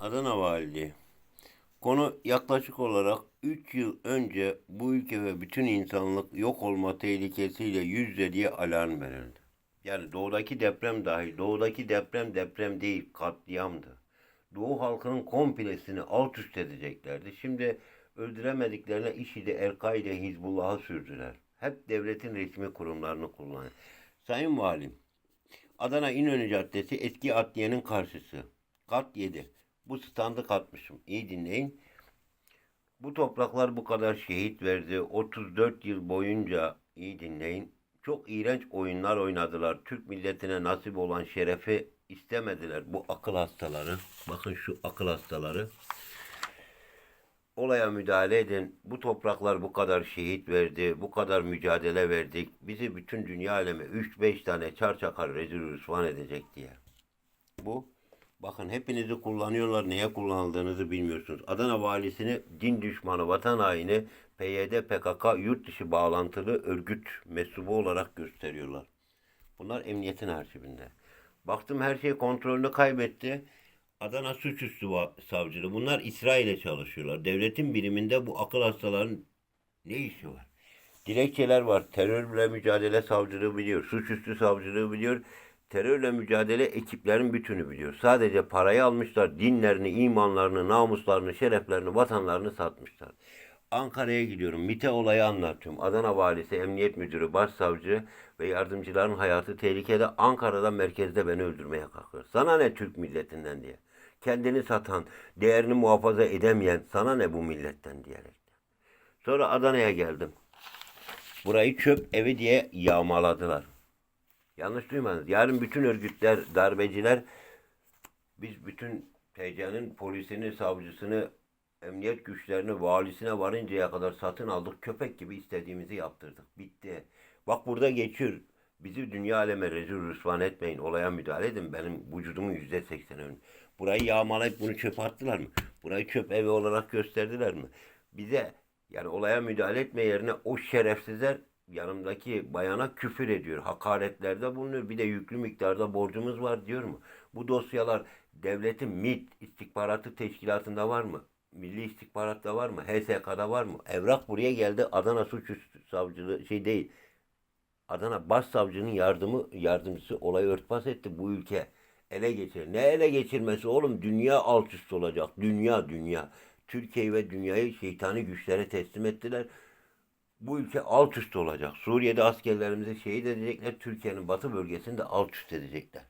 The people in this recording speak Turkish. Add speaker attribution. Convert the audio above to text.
Speaker 1: Adana Valiliği. Konu yaklaşık olarak 3 yıl önce bu ülke ve bütün insanlık yok olma tehlikesiyle yüz yüze diye alarm verildi. Yani doğudaki deprem dahi, doğudaki deprem deprem değil, katliamdı. Doğu halkının komplesini alt üst edeceklerdi. Şimdi öldüremediklerine IŞİD'i, El-Kaide, Hizbullah'ı sürdüler. Hep devletin resmi kurumlarını kullanıyor. Sayın Valim, Adana İnönü Caddesi eski adliyenin karşısı. Kat 7. Bu standı katmışım. İyi dinleyin. Bu topraklar bu kadar şehit verdi. 34 yıl boyunca iyi dinleyin. Çok iğrenç oyunlar oynadılar. Türk milletine nasip olan şerefi istemediler. Bu akıl hastaları. Bakın şu akıl hastaları. Olaya müdahale edin. Bu topraklar bu kadar şehit verdi. Bu kadar mücadele verdik. Bizi bütün dünya alemi 3-5 tane çar çakar rezil rüsvan edecek diye. Bu bakın hepinizi kullanıyorlar. Neye kullanıldığınızı bilmiyorsunuz. Adana valisini din düşmanı, vatan haini, PYD, PKK, yurt dışı bağlantılı örgüt mensubu olarak gösteriyorlar. Bunlar emniyetin arşivinde. Baktım her şey kontrolünü kaybetti. Adana Suçüstü Savcılığı. Bunlar İsrail'e çalışıyorlar. Devletin biriminde bu akıl hastaların ne işi var? Dilekçeler var. Terörle mücadele savcılığı biliyor. Suçüstü savcılığı biliyor. Terörle mücadele ekiplerin bütünü biliyor. Sadece parayı almışlar. Dinlerini, imanlarını, namuslarını, şereflerini, vatanlarını satmışlar. Ankara'ya gidiyorum. MİT'e olayı anlatıyorum. Adana Valisi, Emniyet Müdürü, Başsavcı ve yardımcıların hayatı tehlikede. Ankara'da merkezde beni öldürmeye kalkıyor. Sana ne Türk milletinden diye. Kendini satan, değerini muhafaza edemeyen sana ne bu milletten diyerek. Sonra Adana'ya geldim. Burayı çöp evi diye yağmaladılar. Yanlış duymadınız. Yarın bütün örgütler, darbeciler biz bütün TC'nin polisini, savcısını, emniyet güçlerini, valisine varıncaya kadar satın aldık. Köpek gibi istediğimizi yaptırdık. Bitti. Bak burada geçiyor. Bizi dünya aleme rezil rüsvan etmeyin. Olaya müdahale edin. Benim vücudumun yüzde seksen ön. Burayı yağmalayıp bunu çöpe attılar mı? Burayı çöp evi olarak gösterdiler mi? Bize yani olaya müdahale etme yerine o şerefsizler yanımdaki bayana küfür ediyor. Hakaretlerde bulunuyor. Bir de yüklü miktarda borcumuz var diyor mu? Bu dosyalar devletin MİT istihbaratı teşkilatında var mı? Milli istihbaratta var mı? HSK'da var mı? Evrak buraya geldi. Adana Suçüstü Savcılığı şey değil. Adana Başsavcının yardımı yardımcısı olayı örtbas etti bu ülke. Ele geçir. Ne ele geçirmesi oğlum? Dünya alt üst olacak. Dünya dünya. Türkiye ve dünyayı şeytani güçlere teslim ettiler. Bu ülke alt üst olacak. Suriye'de askerlerimizi şehit edecekler. Türkiye'nin batı bölgesini de alt üst edecekler.